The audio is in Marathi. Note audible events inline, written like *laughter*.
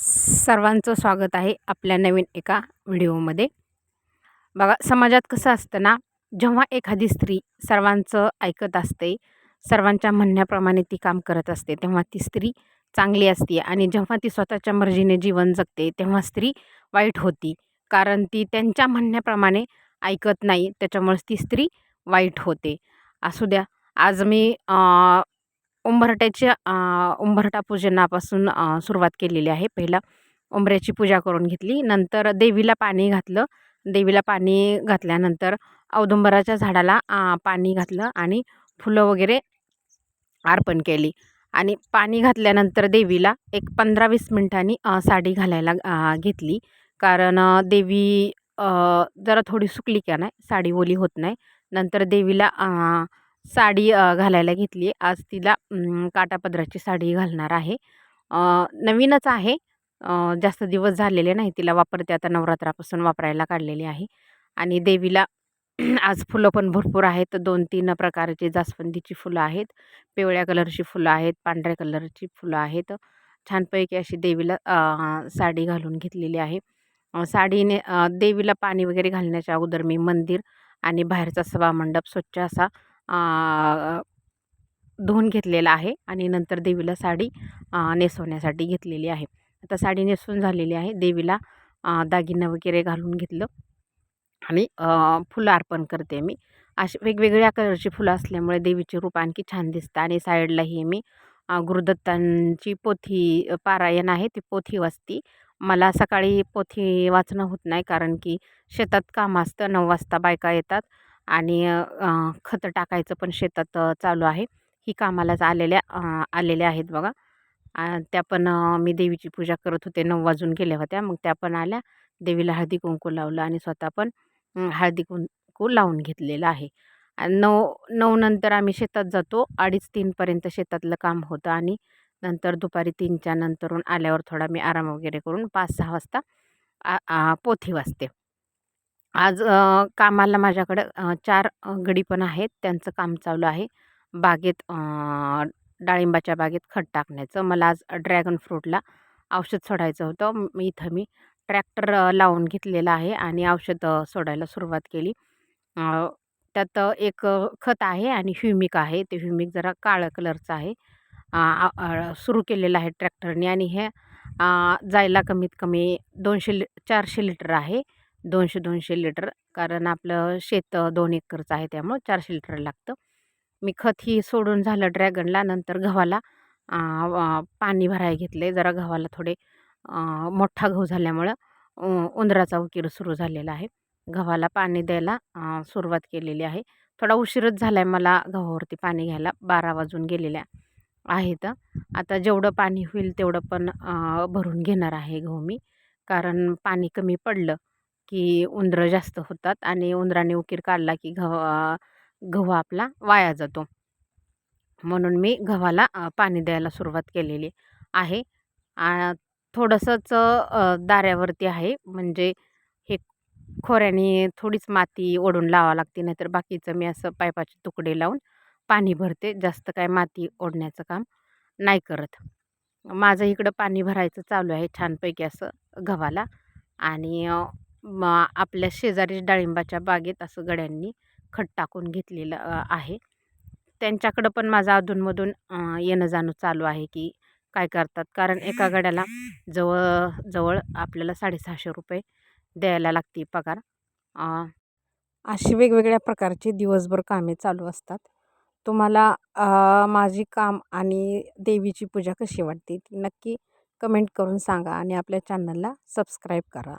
सर्वांचं स्वागत आहे आपल्या नवीन एका व्हिडिओमध्ये. बघा समाजात कसं असतं ना जेव्हा एखादी स्त्री सर्वांचं ऐकत असते सर्वांच्या म्हणण्याप्रमाणे ती काम करत असते तेव्हा ती स्त्री चांगली असते आणि जेव्हा ती स्वतःच्या मर्जीने जीवन जगते तेव्हा स्त्री वाईट होती. कारण ती त्यांच्या म्हणण्याप्रमाणे ऐकत नाही त्याच्यामुळेच ती स्त्री वाईट होते. असू द्या आज मी उंबरट्याच्या उंबरटा पूजनापासून सुरुवात केलेली आहे. पहिला उंबऱ्याची पूजा करून घेतली. नंतर देवीला पाणी घातलं. देवीला पाणी घातल्यानंतर औदुंबराच्या झाडाला पाणी घातलं आणि फुलं वगैरे अर्पण केली. आणि पाणी घातल्यानंतर देवीला एक पंधरा वीस मिनटांनी साडी घालायला घेतली. कारण देवी जरा थोडी सुकली का नाही साडी ओली होत नाही. नंतर देवीला साडी घालायला घेतली आज तिला काटापदराची साडी घालणार आहे. नवीनच आहे. जास्त दिवस झालेले नाही. तिला वापरते आता नवरात्रापासून वापरायला काढलेली आहे. आणि देवीला *clears throat* आज फुलं पण भरपूर आहेत. दोन तीन प्रकारची जास्वंदीची फुलं आहेत. पिवळ्या कलरची फुलं आहेत. पांढऱ्या कलरची फुलं आहेत. छानपैकी अशी देवीला साडी घालून घेतलेली आहे. साडीने देवीला पाणी वगैरे घालण्याच्या अगोदर मी मंदिर आणि बाहेरचा सभामंडप स्वच्छ असा धुवून घेतलेला आहे आणि नंतर देवीला साडी नेसवण्यासाठी घेतलेली आहे. आता साडी नेसून झालेली आहे. देवीला दागिनं वगैरे घालून घेतलं आणि फुलं अर्पण करते मी. अशी वेगवेगळ्या कलरची फुलं असल्यामुळे देवीचे रूप आणखी छान दिसतं आणि साईडलाही मी गुरुदत्तांची पोथी पारायण आहे. ती पोथी वाचती. मला सकाळी पोथी वाचणं होत नाही कारण की शेतात काम असतं. नऊ वाजता बायका येतात. आणि खतं टाकायचं पण शेतात चालू आहे. ही कामालाच आलेल्या आलेल्या आहेत बघा. त्या पण मी देवीची पूजा करत होते. नऊ वाजून गेल्या होत्या. मग त्या पण आल्या. देवीला हळदी कुंकू लावलं आणि स्वतः पण हळदी कुंकू लावून घेतलेलं आहे. नऊ नऊ नंतर आम्ही शेतात जातो. अडीच तीनपर्यंत शेतातलं काम होतं आणि नंतर दुपारी तीनच्या नंतरून आल्यावर थोडा मी आराम वगैरे करून पाच सहा वाजता पोथी वाजते आज कामाला माझ्याकडं चार गडी पण आहेत. त्यांचं काम चालू आहे. बागेत डाळिंबाच्या बागेत खत टाकण्याचं. मला आज ड्रॅगन फ्रूटला औषध सोडायचं होतं. मी इथं मी ट्रॅक्टर लावून घेतलेला आहे आणि औषध सोडायला सुरुवात केली. त्यात एक खत आहे आणि ह्युमिक आहे. ते ह्युमिक जरा काळ्या कलरचं आहे. सुरू केलेलं आहे ट्रॅक्टरने आणि हे जायला कमीत कमी दोनशे लि चारशे लिटर आहे. दोनशे दोनशे लिटर कारण आपलं शेत दोन एकरचं आहे त्यामुळं चारशे लिटर लागतं. मी खत ही सोडून झालं ड्रॅगनला नंतर गव्हाला पाणी भरायला घेतले. जरा गव्हाला थोडे मोठा गहू झाल्यामुळं उंदराचा उकीर सुरू झालेला आहे. गव्हाला पाणी द्यायला सुरुवात केलेली आहे. थोडा उशीरच झाला आहे मला गव्हावरती पाणी घ्यायला बारा वाजून गेलेल्या आहेत. आता जेवढं पाणी होईल तेवढं पण भरून घेणार आहे गहू मी कारण पाणी कमी पडलं. की उंदरं जास्त होतात आणि उंदराने उकीर काढला की गव्हा गहू आपला वाया जातो. म्हणून मी गव्हाला पाणी द्यायला सुरुवात केलेली आहे. थोडंसंच दाऱ्यावरती आहे. म्हणजे हे खोऱ्याने थोडीच माती ओढून लावावं लागते नाहीतर बाकीचं मी असं पाईपाचे तुकडे लावून पाणी भरते. जास्त काय माती ओढण्याचं काम नाही करत. माझं इकडं पाणी भरायचं चालू आहे छानपैकी असं गव्हाला. आणि आपल्या शेजारी डाळिंबाच्या बागेत असं गड्यांनी खत टाकून घेतलेलं आहे. त्यांच्याकडं पण माझं अधूनमधून येणं जाणं चालू आहे की काय करतात? कारण एका गड्याला जवळ जवळ आपल्याला साडेसहाशे रुपये द्यायला लागते पगार. अशी वेगवेगळ्या प्रकारची दिवसभर कामे चालू असतात. तुम्हाला माझी काम आणि देवीची पूजा कशी वाटते ती नक्की कमेंट करून सांगा आणि आपल्या चॅनलला सबस्क्राईब करा.